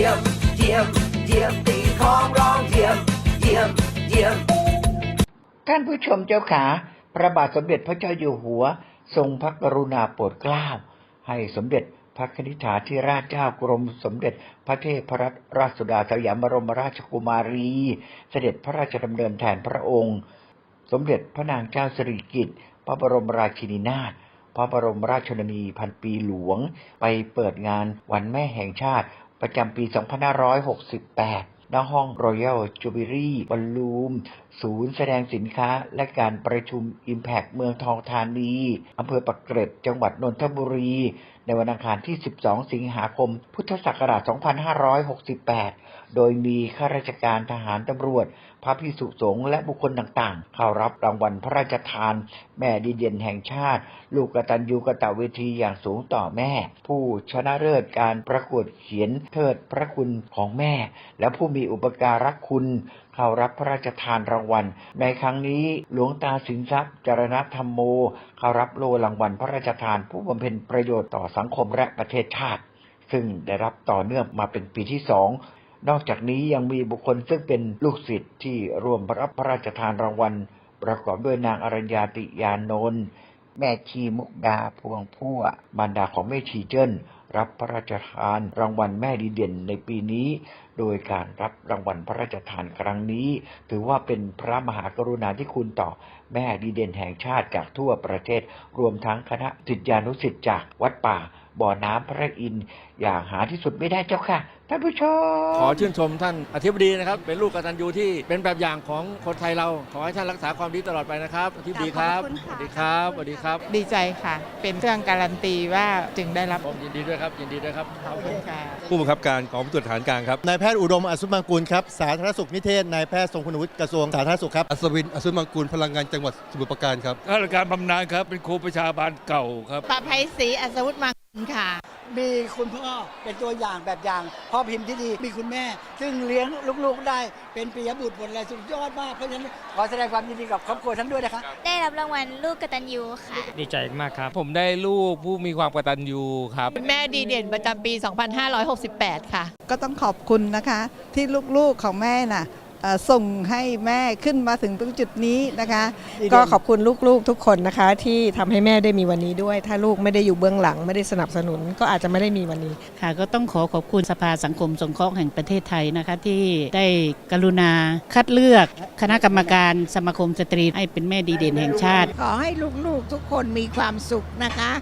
ยี่ยมเยี่ยมเยี่ยมตีของร้องเยี่ยมเยี่ยมเยี่ยมท่านผู้ชมเจ้าขาพระบาทสมเด็จพระเจ้าอยู่หัว ทรงพระกรุณาโปรดเกล้า ให้สมเด็จพระนิธิถาธิราชเจ้ากรมสมเด็จพระเทพรัตนราชสุดาสยามบรมราชกุมารี เสด็จพระราชดำเนินแทนพระองค์ สมเด็จพระนางเจ้าสิริกิติ์พระบรมราชินีนาถพระบรมราชชนนีพันปีหลวง ไปเปิดงานวันแม่แห่งชาติ ประจำปี 2568 ณ ห้อง Royal Jubilee Ballroom ศูนย์แสดงสินค้าและการประชุม Impact เมืองทองธานีอำเภอปักเกร็ด จังหวัดนนทบุรี ในวันอังคารที่ 12 สิงหาคม พุทธศักราช 2568 โดยมีข้าราชการทหารตำรวจ พระพิสุสงฆ์และบุคคลต่างๆ เข้ารับรางวัลพระราชทาน แม่ดีเด่นแห่งชาติ ลูกกตัญญูกตเวทีอย่างสูงต่อแม่ ผู้ชนะเลิศการประกวดเขียนเทิดพระคุณของแม่ และผู้มีอุปการะคุณเข้ารับพระราชทานรางวัล ในครั้งนี้หลวงตาสินทรัพย์จารณธรรมโม เข้ารับโลรางวัลพระราชทานผู้บำเพ็ญประโยชน์ต่อสังคมและประเทศชาติ ซึ่งได้รับต่อเนื่องมาเป็นปีที่สอง นอกจากนี้ยังมีบุคคลซึ่งเป็นลูกศิษย์ที่ร่วมรับพระราชทานรางวัล ประกอบด้วยนางอรัญญาติยานนท์แม่ชีมุกดาพวงพั่วมารดาของแม่ชีเจิ้นรับพระราชทานรางวัลแม่ดีเด่นในปีนี้ โดยการรับรางวัลพระราชทานครั้งนี้ ถือว่าเป็นพระมหากรุณาธิคุณต่อแม่ดีเด่นแห่งชาติจากทั่วประเทศ รวมทั้งคณะศิษยานุศิษย์จากวัดป่า บ่อน้ำพระอินทร์อย่างหาที่สุดไม่ได้เจ้าค่ะท่านผู้ชม ขอชื่นชมท่านอธิบดีนะครับ เป็นลูกกตัญญูที่เป็นแบบอย่างของคนไทยเรา ขอให้ท่านรักษาความดีตลอดไปนะครับอธิบดีครับขอบคุณสค่ะ วัสดีครับสวัสดีครับดีใจค่ะ เป็นเครื่องการันตีว่าจึงได้รับผมยินดีด้วยครับยินดีด้วยครับ ขอบคุณค่ะ ผู้บังคับการกองพิสูจน์ฐานกลางครับ นายแพทย์อุดมอสุมังกูลครับ สาธารณสุขนิเทศ นายแพทย์ทรงคุณวุฒิกระทรวงสาธารณสุขครับ อัศวิน อสุมังกูล พลังงานจังหวัดสมุทรปราการครับ ข้าราชการบำนาญครับ เป็นครูประชาบาลเก่าครับปะไพศรีอัศวุฒิมัง คุลค่ะ มีคุณพ่อเป็นตัวอย่างแบบอย่างพ่อพิมพ์ที่ดี มีคุณแม่ ซึ่งเลี้ยงลูกๆได้เป็นปิยบุตรผลอะไรสุดยอดมากเพราะฉะนั้นขอแสดงความยินดีกับครอบครัวทั้งด้วยนะคะได้รับรางวัลลูกกตัญญูค่ะ ดีใจมากครับ ผมได้ลูกผู้มีความกตัญญูครับ แม่ดีเด่นประจำปี 2568 ค่ะ ก็ต้องขอบคุณนะคะ ที่ลูกๆของแม่น่ะเอ่อ ส่งให้แม่ขึ้นมาถึงตรงจุดนี้นะคะ ก็ขอบคุณลูกๆทุกคนนะคะ ที่ทำให้แม่ได้มีวันนี้ด้วย ถ้าลูกไม่ได้อยู่เบื้องหลังไม่ได้สนับสนุน ก็อาจจะไม่ได้มีวันนี้ค่ะ ก็ต้องขอขอบคุณสภาสังคมสงเคราะห์แห่งประเทศไทยนะคะ ที่ได้กรุณาคัดเลือกคณะกรรมการสมาคมสตรีให้เป็นแม่ดีเด่นแห่งชาติ ขอให้ลูกๆทุกคนมีความสุขนะคะ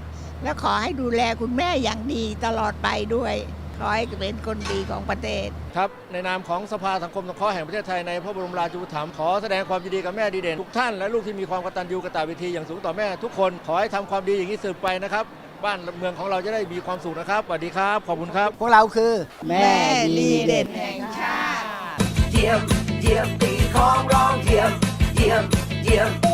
และขอให้ดูแลคุณแม่อย่างดีตลอดไปด้วย ขอให้เป็นคนดีของประเทศ ครับในนามของสภาสังคมสงเคราะห์แห่งประเทศไทยในพระบรมราชูปถัมภ์ขอแสดงความยินดีกับแม่ดีเด่นทุกท่านและลูกที่มีความกตัญญูกตเวทีอย่างสูงต่อแม่ทุกคนขอให้ทำความดีอย่างนี้สืบไปนะครับ บ้านเมืองของเราจะได้มีความสุขนะครับสวัสดีครับขอบคุณครับพวกเราคือ แม่ดีเด่นแห่งชาติเยี่ยมเยี่ยมตีของร้องเยี่ยมเยี่ยมเยี่ยม